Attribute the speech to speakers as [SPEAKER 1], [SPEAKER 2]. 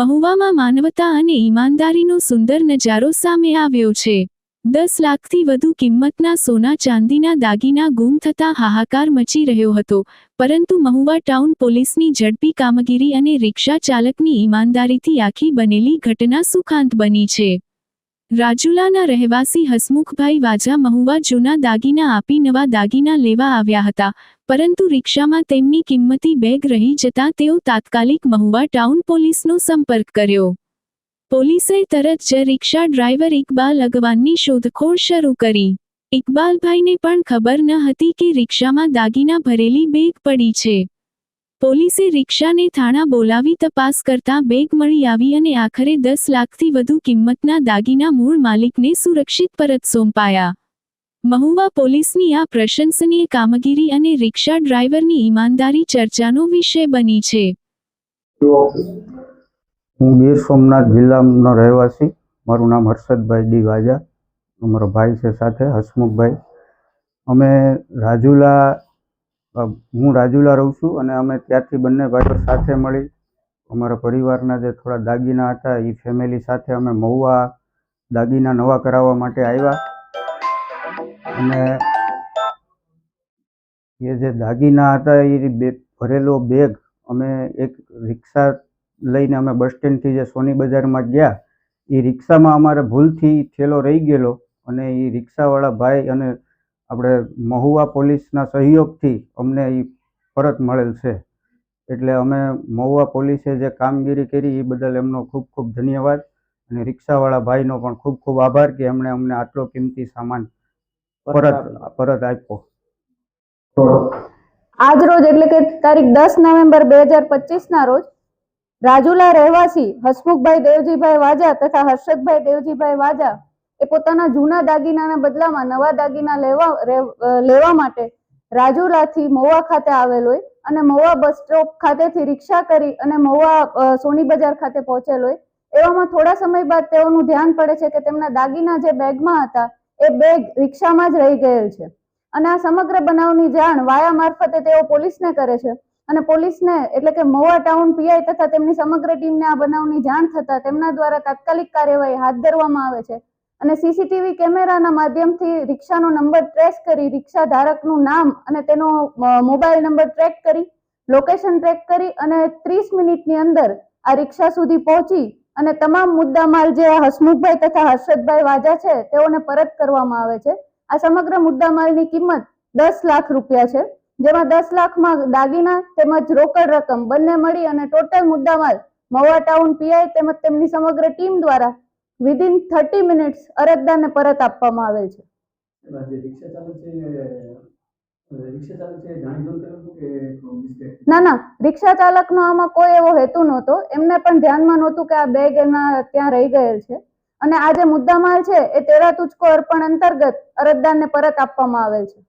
[SPEAKER 1] મહુવામાં માનવતા અને ઈમાનદારીનો સુંદર નજારો સામે આવ્યો છે. દસ લાખથી વધુ કિંમતના સોના ચાંદીના દાગીના ગુમ થતા હાહાકાર મચી રહ્યો હતો, પરંતુ મહુવા ટાઉન પોલીસની ઝડપી કામગીરી અને રિક્ષા ચાલકની ઈમાનદારીથી આખી બનેલી ઘટના સુખાંત બની છે. રાજુલાના રહેવાસી હસમુખભાઈ વાજા મહુવા જૂના દાગીના આપી નવા દાગીના લેવા આવ્યા હતા, પરંતુ રિક્ષામાં તેમની કિંમતી બેગ રહી જતાં તેઓ તાત્કાલિક મહુવા ટાઉન પોલીસનો સંપર્ક કર્યો. પોલીસે તરત જ રિક્ષા ડ્રાઈવર ઇકબાલ અગવાનની શોધખોળ શરૂ કરી. ઇકબાલભાઈને પણ ખબર ન હતી કે રિક્ષામાં દાગીના ભરેલી બેગ પડી છે. પોલીસે રિક્ષાને થાણા બોલાવી તપાસ કરતા બેગ મળી આવી અને આખરે દસ લાખથી વધુ કિંમતના દાગીના મૂળ માલિકને સુરક્ષિત પરત સોંપાયા. મહુવા પોલીસની આ પ્રશંસનીય કામગીરી અને રિક્ષા ડ્રાઈવરની ઈમાનદારી ચર્ચાનો વિષય બની છે.
[SPEAKER 2] હું ગીર સોમનાથ જિલ્લાનો રહેવાસી. મારું નામ હર્ષદભાઈ ડી વાજા. અમારો ભાઈ છે સાથે, હસમુખભાઈ. અમે રાજુલા હું રાજુલા રહું છું અને અમે ત્યારથી બંને ભાઈઓ સાથે મળી અમારા પરિવારના જે થોડા દાગીના હતા એ ફેમિલી સાથે અમે મહુવા દાગીના નવા કરાવવા માટે આવ્યા. અને એ જે દાગીના હતા એ બે, ભરેલો બેગ અમે એક રિક્ષા લઈને અમે બસ સ્ટેન્ડથી જે સોની બજારમાં ગયા એ રિક્ષામાં અમારે ભૂલથી થેલો રહી ગયેલો અને એ રિક્ષાવાળા ભાઈ અને આપણે મહુવા પોલીસના સહયોગથી અમને એ પરત મળેલ છે. એટલે અમે મહુવા પોલીસે જે કામગીરી કરી એ બદલ એમનો ખૂબ ખૂબ ધન્યવાદ અને રિક્ષાવાળા ભાઈનો પણ ખૂબ ખૂબ આભાર કે એમણે અમને આટલો કિંમતી સામાન પરત પરત આપ્યો.
[SPEAKER 3] આજ રોજ એટલે કે તારીખ દસ નવેમ્બર બે હજાર પચીસના રોજ રાજુલા રહેવાસી હસમુખભાઈ દેવજીભાઈ વાજા તથા હર્ષદભાઈ દેવજીભાઈ વાજા એ પોતાના જૂના દાગીનાના બદલામાં નવા દાગીના લેવા લેવા માટે રાજુલાથી મહુવા ખાતે આવેલ હોય અને મહુવા બસ સ્ટોપ ખાતેથી રિક્ષા કરી અને મહુવા સોની બજાર ખાતે પહોંચેલ હોય. એવામાં થોડા સમય બાદ તેઓનું ધ્યાન પડે છે કે તેમના દાગીના જે બેગમાં હતા એ બેગ રિક્ષામાં જ રહી ગયેલ છે. અને આ સમગ્ર બનાવની જાણ વાયા મારફતે તેઓ પોલીસને કરે છે. અને પોલીસને એટલે કે મોવા ટાઉન પીઆઈ તથા તેમની સમગ્ર ટીમને આ બનાવની જાણ થતા તેમના દ્વારા તાત્કાલિક કાર્યવાહી હાથ ધરવામાં આવે છે. અને સીસીટીવી કેમેરાના માધ્યમથી રિક્ષાનો નંબર ટ્રેસ કરી, રિક્ષા ધારકનું નામ અને તેનો મોબાઈલ નંબર ટ્રેક કરી, લોકેશન ટ્રેક કરી અને ત્રીસ મિનિટની અંદર આ રિક્ષા સુધી પહોંચી અને તમામ મુદ્દામાલ જે આ હસમુખભાઈ તથા હર્ષદભાઈ વાજા છે, તેઓને પરત કરવામાં આવે છે. આ સમગ્ર મુદ્દામાલની કિંમત દસ લાખ રૂપિયા છે. જેમાં દસ લાખમાં દાગીના તેમજ રોકડ રકમ બંને મળી અને ટોટલ મુદ્દામાલ મવા ટાઉન પીઆઈ તેમજ તેમની સમગ્ર ટીમ દ્વારા વિધિન થર્ટી મિનિટ્સ અરજદારને પરત આપવામાં આવેલ છે. ના ના રિક્ષા ચાલકનો આમાં કોઈ એવો હેતુ નહોતો. એમને પણ ધ્યાનમાં નહોતું કે આ બેગ એના ત્યાં રહી ગયેલ છે. અને આ જે મુદ્દામાલ છે એ તેરા તુચકો અર્પણ અંતર્ગત અરજદારને પરત આપવામાં આવેલ છે.